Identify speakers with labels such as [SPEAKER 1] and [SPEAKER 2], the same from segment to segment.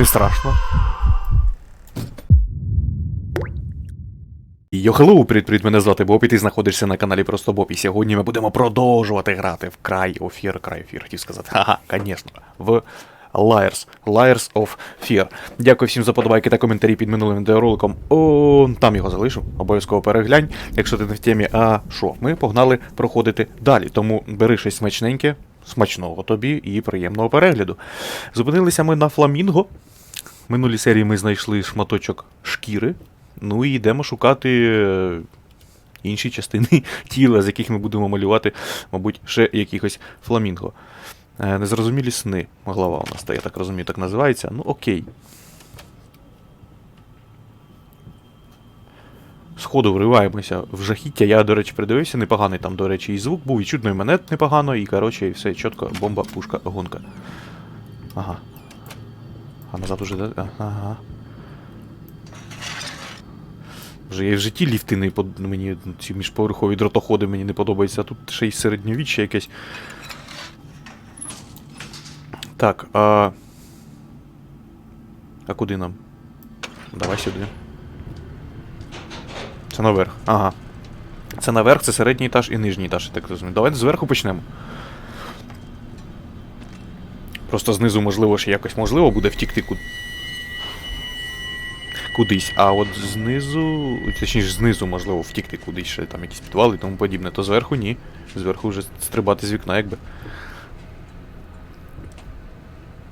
[SPEAKER 1] Не страшно. Йо, хеллоу, привіт, привіт, мене звати Боб, і ти знаходишся на каналі Просто Боб. І сьогодні ми будемо продовжувати грати в край офір, край офір, хотів сказати. Ха-ха, звісно, в Liars, Liars of Fear. Дякую всім за подобайки та коментарі під минулим відеороликом. О, там його залишу, обов'язково переглянь, якщо ти не в темі. А що, ми погнали проходити далі. Тому бери щось смачненьке, смачного тобі і приємного перегляду. Зупинилися ми на фламінго. В минулій серії ми знайшли шматочок шкіри. Ну і йдемо шукати е, інші частини тіла, з яких ми будемо малювати, мабуть, ще якихось фламінго. Е, Незрозумілі сни. Глава у нас, та, я так розумію, так називається. Ну окей. Сходу вриваємося в жахіття. Я, до речі, придивився, непоганий там, до речі, і звук був, і чутно і мене непогано, і коротше, і все чітко, бомба, пушка, гонка. Ага. А назад уже. Ага. Вже я в житті ліфти не под... мені ці міжповерхові дротоходи мені не подобаються, а тут ще й середньовіччя якесь. Так, а. А куди нам? Давай сюди. Це наверх. Ага. Це наверх, це середній етаж і нижній етаж, я так розумію. Давайте зверху почнемо. Просто знизу, можливо, ще якось можливо буде втікти куди кудись, а от знизу, точніше, знизу можливо втікти кудись, ще там якісь підвали і тому подібне, то зверху ні. Зверху вже стрибати з вікна, якби.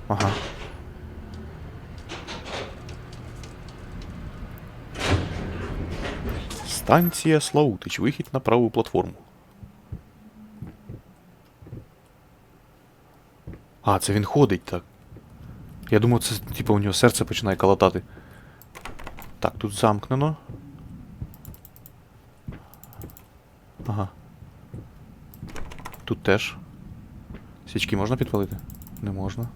[SPEAKER 1] Ага. Станція Слаутич, вихід на праву платформу. А, це він ходить так. Я думав, це типу у нього серце починає калатати. Так, тут замкнено. Ага. Тут теж. Свічки можна підпалити? Не можна.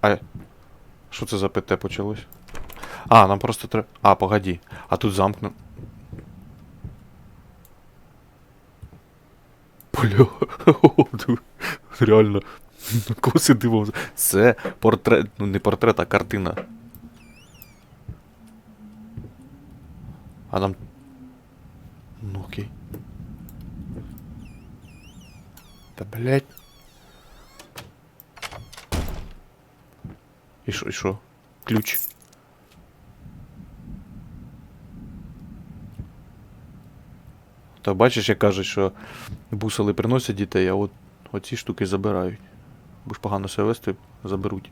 [SPEAKER 1] А. Що це за ПТ почалось? А, нам просто треба. А, погоді. А тут замкнено. Бля, реально. Коси дивився. Це портрет. Ну не портрет, а картина. А нам. Ну окей. Та блять. І що, і? Ключ. Та бачиш, як кажуть, що бусили приносять дітей, а от оці штуки забирають. Бо ж погано себе вести, заберуть.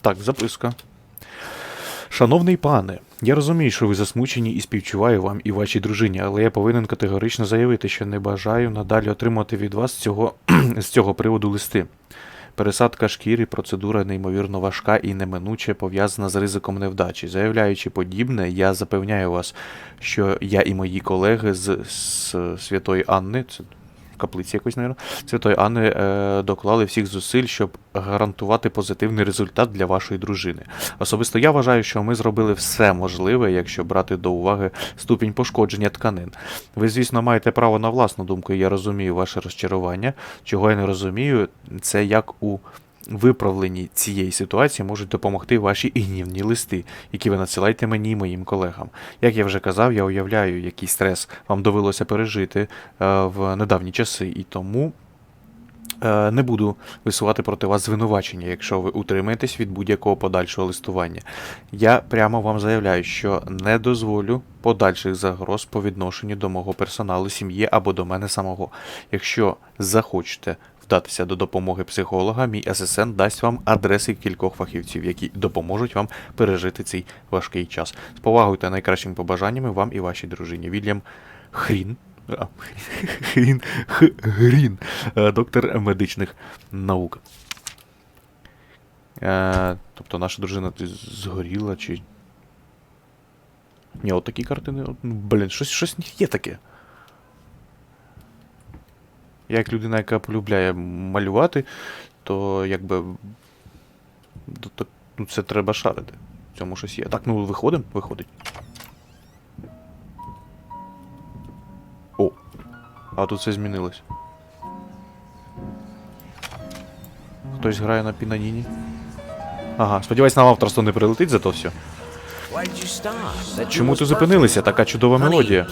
[SPEAKER 1] Так, записка. Шановний пане, я розумію, що ви засмучені і співчуваю вам і вашій дружині, але я повинен категорично заявити, що не бажаю надалі отримати від вас цього, з цього приводу листи. Пересадка шкіри процедура неймовірно важка і неминуче пов'язана з ризиком невдачі. Заявляючи подібне, я запевняю вас, що я і мої колеги з, Святої Анни, це каплиці якось, мабуть, Святої Анни е, доклали всіх зусиль, щоб гарантувати позитивний результат для вашої дружини. Особисто я вважаю, що ми зробили все можливе, якщо брати до уваги ступінь пошкодження тканин. Ви, звісно, маєте право на власну думку, і я розумію ваше розчарування. Чого я не розумію, це як у виправленні цієї ситуації можуть допомогти ваші гнівні листи, які ви надсилаєте мені і моїм колегам. Як я вже казав, я уявляю, який стрес вам довелося пережити е, в недавні часи, і тому. е, Не буду висувати проти вас звинувачення, якщо ви утримаєтесь від будь-якого подальшого листування. Я прямо вам заявляю, що не дозволю подальших загроз по відношенню до мого персоналу, сім'ї або до мене самого. Якщо захочете вдатися до допомоги психолога, мій асистент дасть вам адреси кількох фахівців, які допоможуть вам пережити цей важкий час. З повагою та найкращими побажаннями вам і вашій дружині. Вільям Хрін. Хрін, Грін, е, доктор медичних наук. Е, тобто наша дружина згоріла чи. Ні, от такі картини. ну, Блін, щось, щось є таке. Як людина, яка полюбляє малювати, то якби. ну, це треба шарити. В цьому щось є. Так, ну виходимо, виходить. О! А тут все змінилось. хтось грає на пінаніні. Ага, сподіваюсь, нам авторство не прилетить за то все. Чому ти зупинилися? Така чудова мелодія.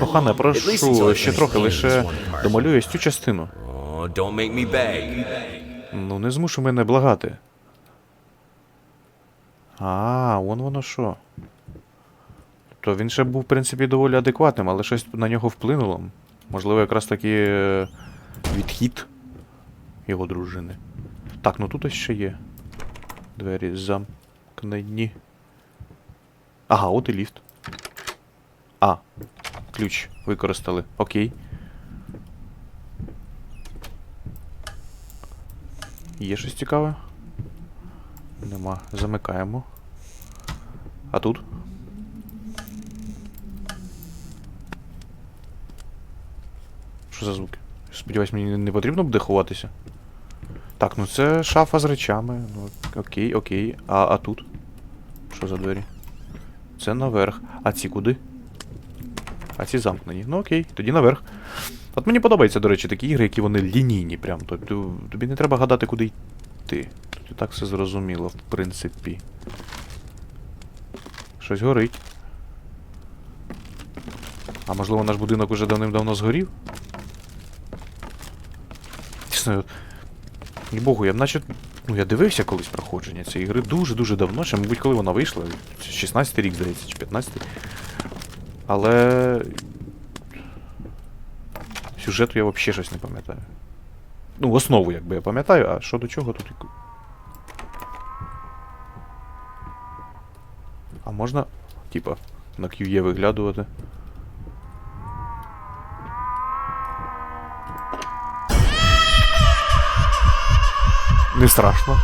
[SPEAKER 1] Кохане, прошу, ще трохи, лише домалюю цю частину.
[SPEAKER 2] Oh.
[SPEAKER 1] Ну, не змушу мене благати. А, вон воно що. То він ще був, в принципі, доволі адекватним, але щось на нього вплинуло. Можливо, якраз таки е, відхід його дружини. Так, ну тут ось ще є. Двері замкнені. Ага, от і ліфт. А, ключ використали. Окей. Є щось цікаве? Нема. Замикаємо. А тут? Що за звуки? Сподіваюсь, мені не потрібно буде ховатися. Так, ну це шафа з речами. Ну, окей, окей. А, а тут? Що за двері? Це наверх. А ці куди? А ці замкнені. Ну окей, тоді наверх. От мені подобаються, до речі, такі ігри, які вони лінійні прям. Тобто тобі не треба гадати, куди йти. Тут і так все зрозуміло, в принципі. Щось горить. А можливо наш будинок уже давним-давно згорів? Чесно, і богу, я б наче. Ну, я дивився колись проходження цієї гри дуже-дуже давно, ще, мабуть, коли вона вийшла. 16 рік, здається, чи 15 Але. Сюжету я взагалі щось не пам'ятаю. Ну, основу, якби я пам'ятаю, а що до чого тут. А можна, типа, на QE виглядувати? Не страшно.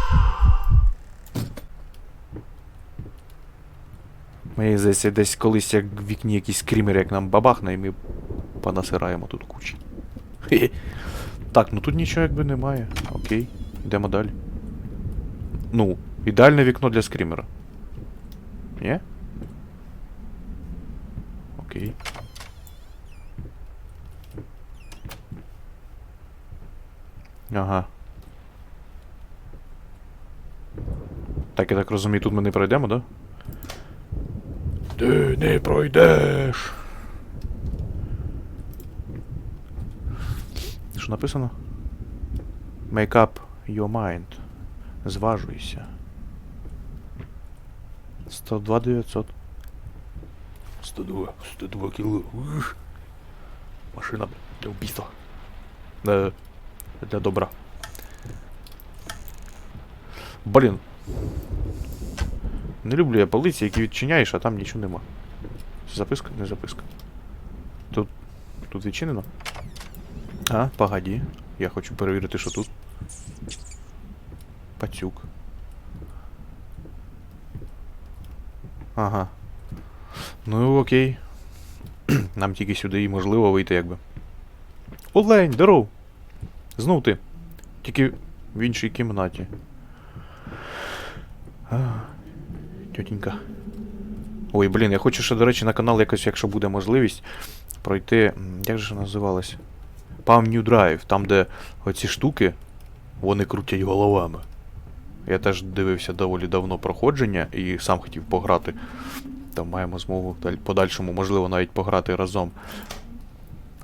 [SPEAKER 1] Мені здається, десь колись як в вікні якийсь скрімер, як нам бабахне, і ми понасираємо тут кучі. Хе-хе. Так, ну тут нічого якби немає. Окей, йдемо далі. Ну, ідеальне вікно для скрімера. Ні? Окей. Ага. Так, я так розумію, тут ми не пройдемо, да? Ти не пройдеш. Що написано? Make up your mind. Зважуйся. 102 900. 102, 102 кіло. Ух. Машина для вбійства. Е, для добра. Блін. Не люблю я полиці, які відчиняєш, а там нічого нема. Записка? Не записка. Тут. Тут відчинено? А, погоді. Я хочу перевірити, що тут. Пацюк. Ага. Ну окей. Нам тільки сюди і можливо вийти якби. Олень, здоров! Знов ти. Тільки в іншій кімнаті. А, тьотенька. Ой, блін, я хочу ще, до речі, на канал якось, якщо буде можливість, пройти. Як же називалось? Palm New Drive, там, де оці штуки, вони крутять головами. Я теж дивився доволі давно проходження і сам хотів пограти. Там маємо змогу подальшому, можливо, навіть пограти разом.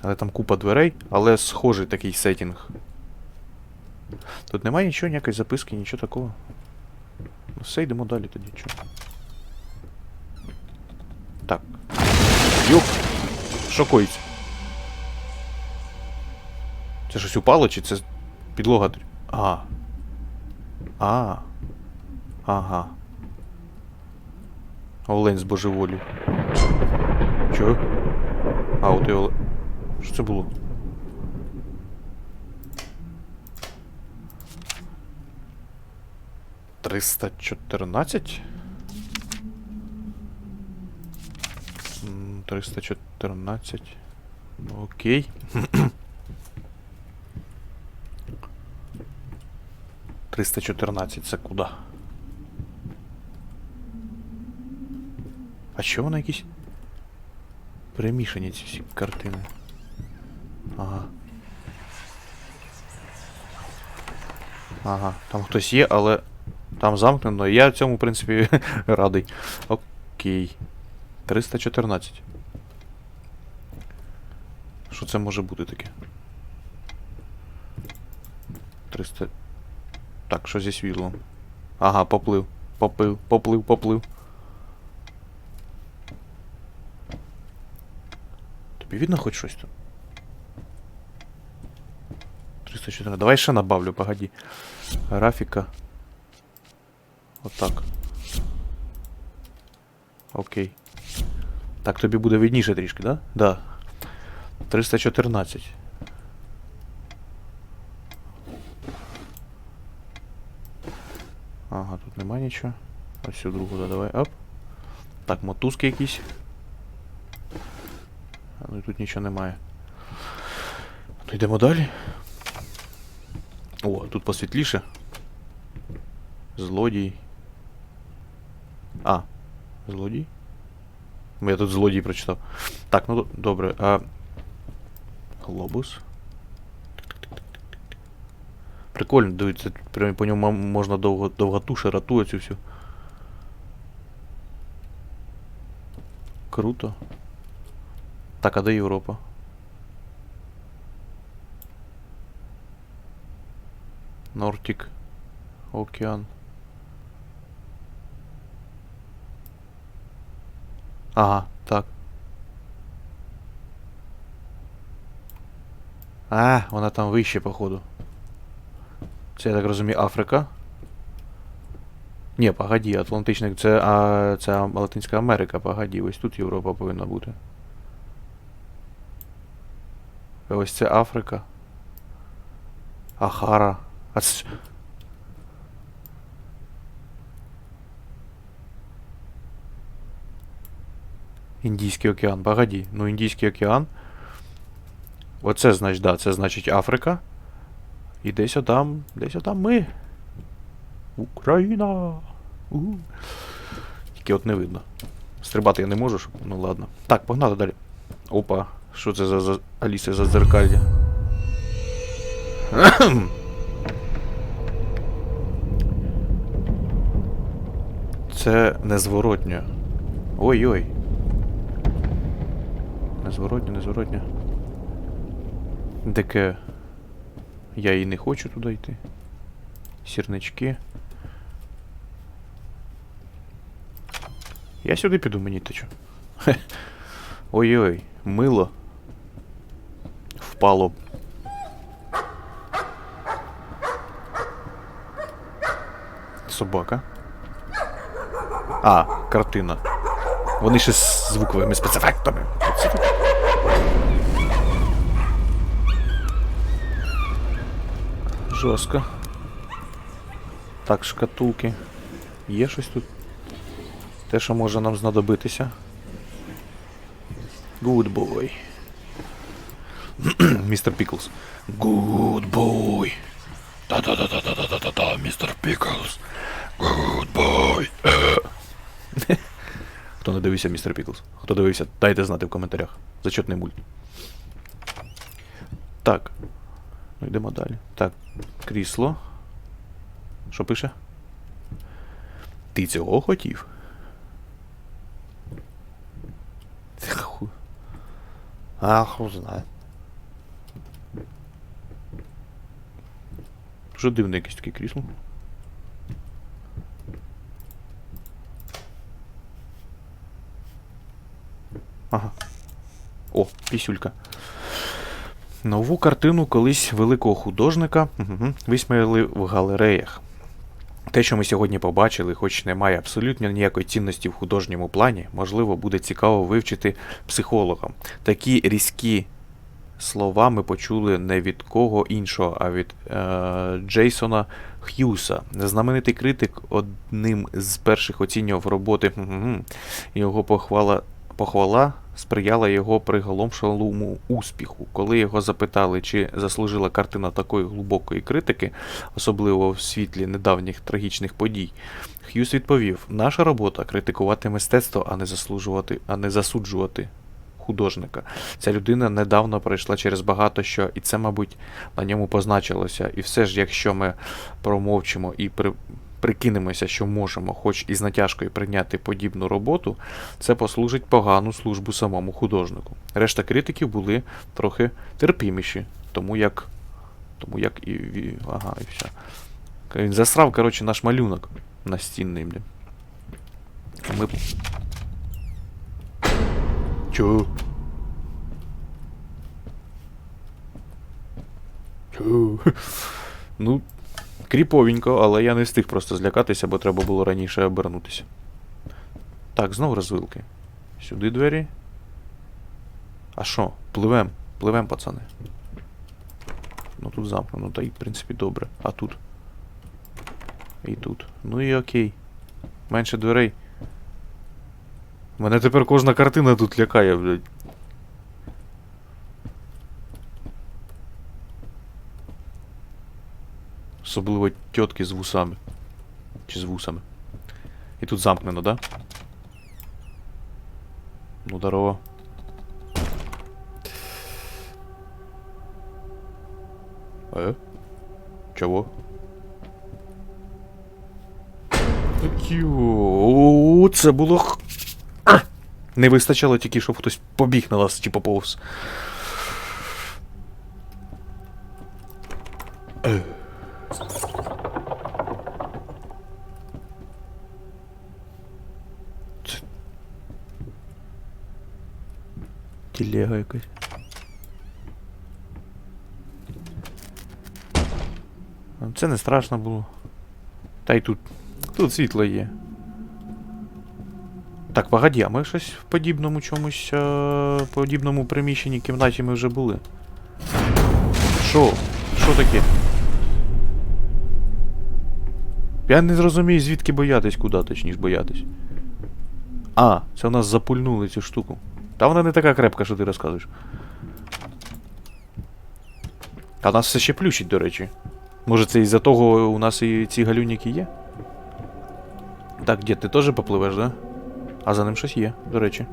[SPEAKER 1] Але там купа дверей, але схожий такий сетінг. Тут немає нічого, ніякої записки, нічого такого. Все, йдемо далі тоді, чого. Так. Юх! Що коїться? Це щось упало, чи це підлога? А. А. Ага. Олень з божеволі. Чого? А, от і оле... Що це було? Триста чотирнадцять? М, 314. Ну, Окей. 314 це куди? А що вони якісь? Перемішані ці всі картини. Ага. Ага, там хтось є, але там замкнено. Я цьому, в принципі, радий. Окей. 314. Що це може бути таке? 300. Так, що зі світлом? Ага, поплив. Поплив, поплив, поплив. Тобі видно хоч щось тут? 314. Давай ще набавлю, погоді. Графіка. Отак. Окей. Так, тобі буде видніше трішки, да? Да. 314. Ага, тут нема нічого. Ось цю другу да, давай. Оп. Так, мотузки якісь. Ну і тут нічого немає. Ну йдемо далі. О, тут посвітліше. Злодій. А, злодій? Я тут злодій прочитав. Так, ну д- добре. А... Глобус. Прикольно, дивіться, прям по ньому м- можна довго, довготу, широту цю всю. Круто. Так, а де Європа? Нортик. Океан. Ага, так. А, вона там вище, походу. Це, я так розумію, Африка. Ні, погоді, Атлантичний. Це, а, це Латинська Америка, погоді. Ось тут Європа повинна бути. Ось це Африка. Ахара. А це... Індійський океан. Погоді. Ну, Індійський океан. Оце, значить, да, це значить Африка. І десь отам, десь отам ми. Україна. у Тільки от не видно. Стрибати я не можу, щоб. Ну ладно. Так, погнали далі. Опа, що це за, за Аліса за дзеркалья? Це незворотньо. Ой-ой. Незворотньо, незворотньо. Деке. Я і не хочу туди йти. Сірнички. Я сюди піду, мені то. Хе. Ой-ой, мило. Впало. Собака. А, картина. Вони ще з звуковими спецефектами. Оце так. Жорстко. Так, шкатулки. Є щось тут? Те, що може нам знадобитися. Good boy. Містер Піклс. Good boy. Та-та-та-та-та-та-та-та, містер Піклс. Good boy. Хто не дивився містер Піклс? Хто дивився, дайте знати в коментарях. Зачетний мульт. Так. Ну йдемо далі. Так, крісло. Що пише? Ти цього хотів? Ху. А, знає. Дуже дивне якесь таке крісло. Ага. О, пісюлька. Нову картину колись великого художника угу, висміяли в галереях. Те, що ми сьогодні побачили, хоч не має абсолютно ніякої цінності в художньому плані, можливо, буде цікаво вивчити психологам. Такі різкі слова ми почули не від кого іншого, а від е, Джейсона Х'юса. Знаменитий критик одним з перших оцінював роботи його похвала, похвала сприяла його приголомшалому успіху. Коли його запитали, чи заслужила картина такої глибокої критики, особливо в світлі недавніх трагічних подій, Х'юз відповів: наша робота критикувати мистецтво, а не заслужувати, а не засуджувати художника. Ця людина недавно пройшла через багато що, і це, мабуть, на ньому позначилося. І все ж, якщо ми промовчимо і при... прикинемося, що можемо, хоч і з натяжкою прийняти подібну роботу, це послужить погану службу самому художнику. Решта критиків були трохи терпіміші, тому як. Тому як і. Ага, і все. Він засрав, коротше, наш малюнок настінний, блін. Ми... Чо? Чо? Ну, кріповенько, але я не встиг просто злякатися, бо треба було раніше обернутися. Так, знову розвилки. Сюди двері. А що? Пливем, пливем, пацани. Ну тут замкнено, та й в принципі добре. А тут. І тут. Ну і окей. Менше дверей. Мене тепер кожна картина тут лякає, блядь. Особливо тітки з вусами. Чи з вусами. І тут замкнено, да? Ну, здорово. Е? Чого? Йоу, це було. Не вистачало тільки, щоб хтось побіг на нас, чи поповз. Телега якась. А, Це не страшно було. Та й тут. Тут світло є. Так, погоді, а ми щось в подібному чомусь. Е, подібному приміщенні кімнаті ми вже були. Що? Що таке? Я не зрозумію, звідки боятись, куди точніше боятись. А, це у нас запульнули цю штуку. Та вона не така крепка, що ти розказуєш. А нас все ще плющить, до речі. Може це із-за того у нас і ці галюніки є? Так, дід, ти теж попливеш, да? А за ним щось є, до речі.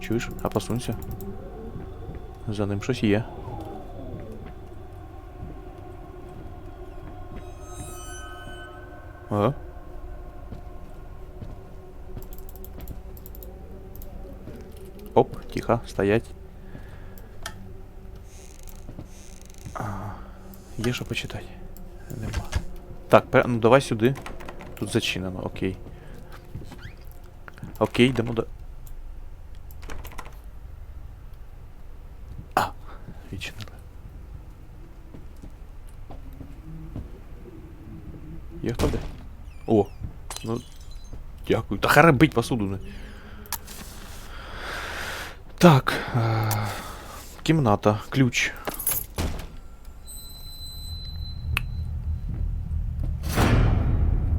[SPEAKER 1] Чуєш? А посунься. За ним щось є. Ага. Оп, тихо, стоять. Є що почитати? Нема. Так, ну давай сюди. Тут зачинено, окей. Окей, йдемо до. А, відчинили. Є хто де? О, ну. Дякую. Та харе бить посуду. Так. Е- кімната, ключ.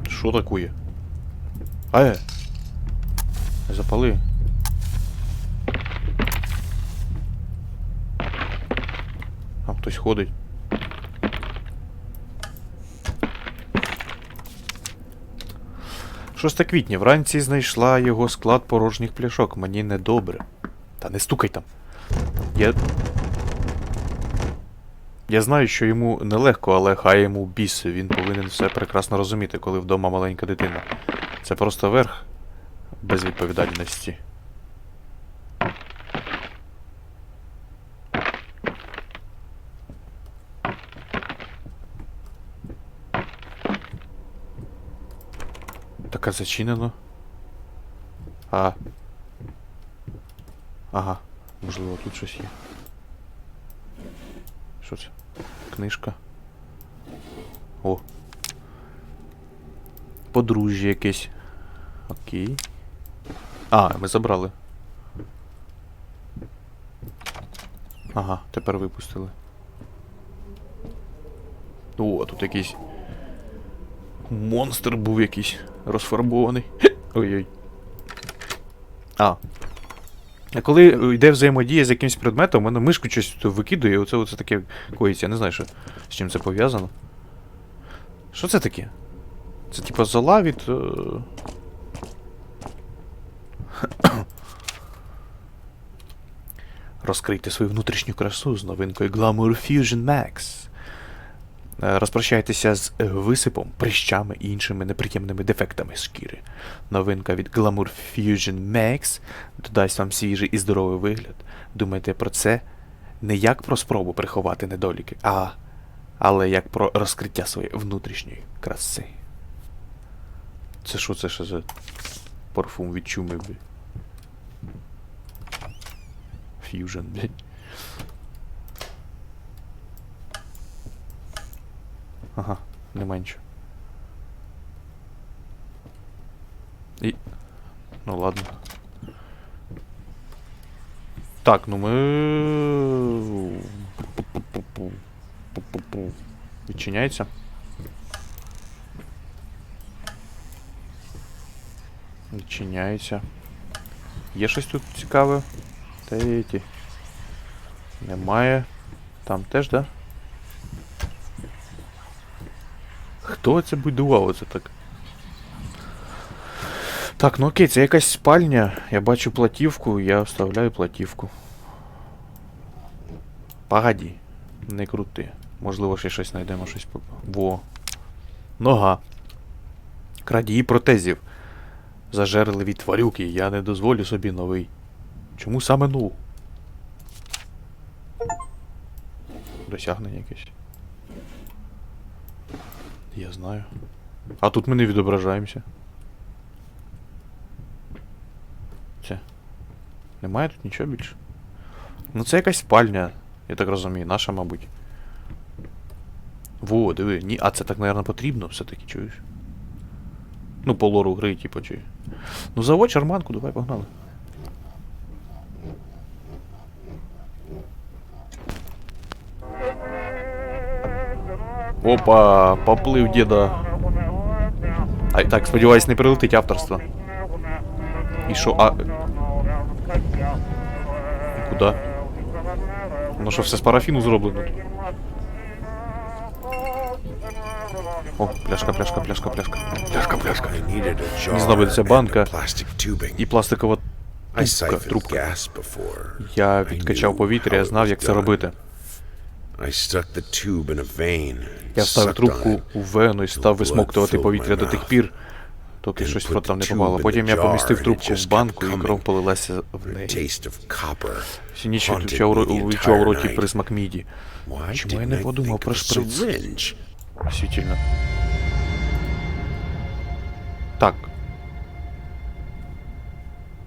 [SPEAKER 1] Що такое? Е! Запали. Там хтось ходить. Шосте квітня. Вранці знайшла його склад порожніх пляшок. Мені недобре. Та не стукай там. Я. Я знаю, що йому нелегко, але хай йому біс. Він повинен все прекрасно розуміти, коли вдома маленька дитина. Це просто верх безвідповідальності. Так, а зачинено. А. Ага. Можливо, тут щось є. Що це? Книжка. О. Подружжя якесь. Окей. А, ми забрали. Ага, тепер випустили. О, тут якийсь. Монстр був якийсь розфарбований. Ой-ой. А. А коли е, йде взаємодія з якимось предметом, у мене мишку щось викидує, і оце, оце таке коїться. Я не знаю, що, з чим це пов'язано. Що це таке? Це типа зола від. е, Розкрийте свою внутрішню красу з новинкою Glamour Fusion Max. Е, Розпрощайтеся з е, висипом, прищами і іншими неприємними дефектами шкіри. Новинка від Glamour Fusion Max додасть вам свіжий і здоровий вигляд. Думайте про це не як про спробу приховати недоліки, а але як про розкриття своєї внутрішньої краси. Це що це ще за парфум від чуми, блядь? Fusion, блядь. Ага, не менше. І. Ну ладно. Так, ну ми. Відчиняється. Відчиняється. Є щось тут цікаве? Та ті. Немає. Там теж, да? Хто це будував оце так? Так, ну окей, це якась спальня. Я бачу платівку, я вставляю платівку. Погоді. Не крути. Можливо, ще щось знайдемо щось. Во. Нога. Крадії протезів. Зажерливі тварюки, я не дозволю собі новий. Чому саме ну? Досягнення якесь. Я знаю. А тут ми не відображаємося. Це. Немає тут нічого більше. Ну це якась спальня, я так розумію, наша, мабуть. Во, диви, ні, а це так, мабуть, потрібно все-таки, чуєш? Ну, по лору гри, типу, чи. Ну заводь шарманку, давай погнали. Опа, поплив діда. А так, сподіваюсь, не прилетить авторство. І що, а. І Куди? Ну що, все з парафіну зроблено тут. О, пляшка, пляшка, пляшка, пляшка. Пляшка, пляшка. Мені знадобиться банка і пластикова трубка. трубка. Я відкачав повітря, я знав, як це робити. Я вставив трубку у вену і став висмоктувати повітря до тих пір, доки щось там не попало. Потім я помістив трубку в банку і кров полилася в неї. Всю ніч відчував, відчував роті присмак міді. Чому я не подумав про шприц? Світільно. Так.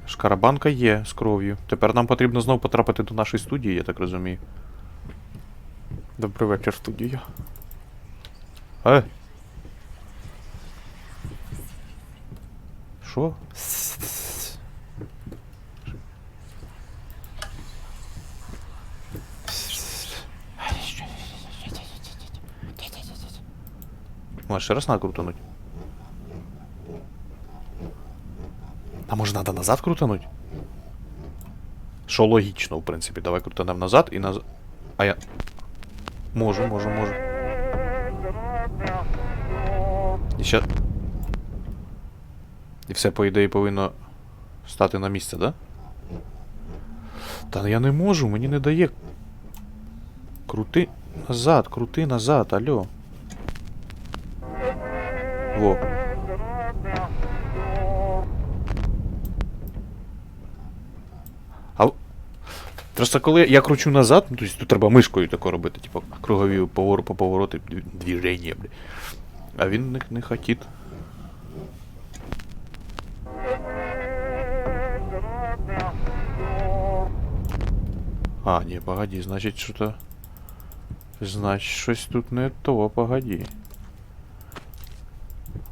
[SPEAKER 1] Шкарабанка є з кров'ю. Тепер нам потрібно знову потрапити до нашої студії, я так розумію. Добрий вечір, студія. Е. Що? Може, ще раз надо крутануть? А може надо назад крутануть? Що логічно, в принципі. Давай крутанем назад і назад. А я. Можу, можу, можу. І ще. І все, по ідеї, повинно стати на місце, да? Та я не можу, мені не дає. Крути назад, крути назад, алло. Во. Просто коли я кручу назад, ну, тобто тут треба мишкою тако робити, типу, кругові повор, по повороти, движення, бля. А він не, не хотів. А, ні, погоди, значить, що-то... Значить, щось тут не то, погоди.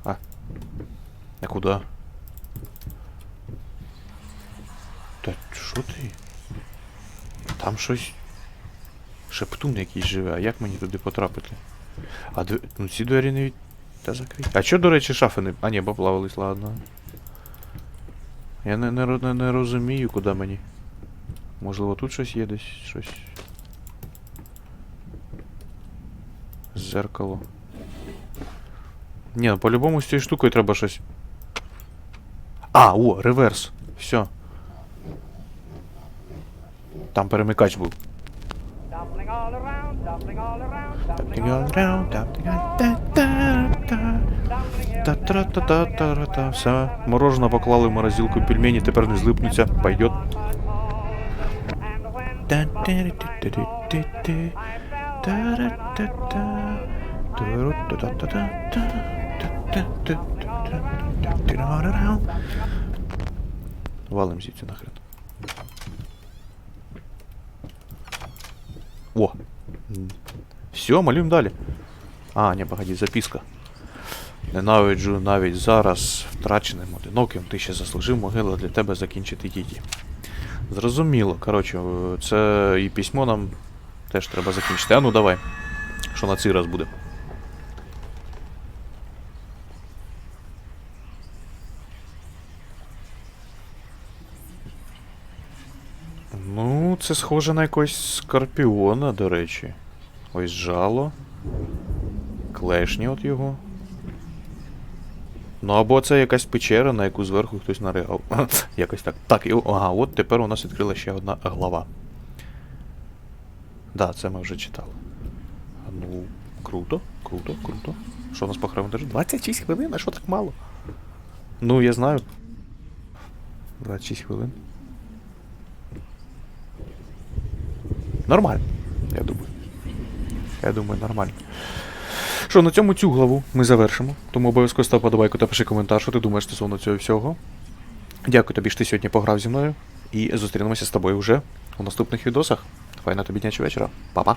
[SPEAKER 1] А. А куди? Та що ти? Там щось. Шептун якийсь живе, а як мені туди потрапити? А дв... ну ці двері не від... Та закриті. А чо, до речі, шафи не. А ні, поплавились, ладно. Я не, не, не, не розумію, куди мені. Можливо, тут щось є десь, щось. Зеркало. Ні, ну по-любому з цією штукою треба щось. А, о, реверс. Все. Там перемикач був. Все, мороженое поклали в морозилку пельмені, тепер не злипнуться, пойдет. Валим звідси нахрен. О! Все, малюємо далі. А, ні, погоді, записка. Ненавиджу навіть зараз втраченим одиноким, ти ще заслужив могила для тебе закінчити її. Зрозуміло. Коротше, це і письмо нам теж треба закінчити. А ну давай. Що на цей раз буде? Ну, це схоже на якогось скорпіона, до речі. Ось жало. Клешні от його. Ну або це якась печера, на яку зверху хтось наригав. Якось так. Так, і, ага, от тепер у нас відкрила ще одна глава. Да, це ми вже читали. Ну, круто, круто, круто. Що у нас по хронометру? 26 хвилин, а що так мало? Ну, я знаю. 26 хвилин. Нормально, я думаю. Я думаю, нормально. Що, на цьому цю главу ми завершимо. Тому обов'язково став подобайку та пиши коментар, що ти думаєш стосовно цього всього. Дякую тобі, що ти сьогодні пограв зі мною. І зустрінемося з тобою вже у наступних відосах. Файна тобі дня чи вечора. Па-па.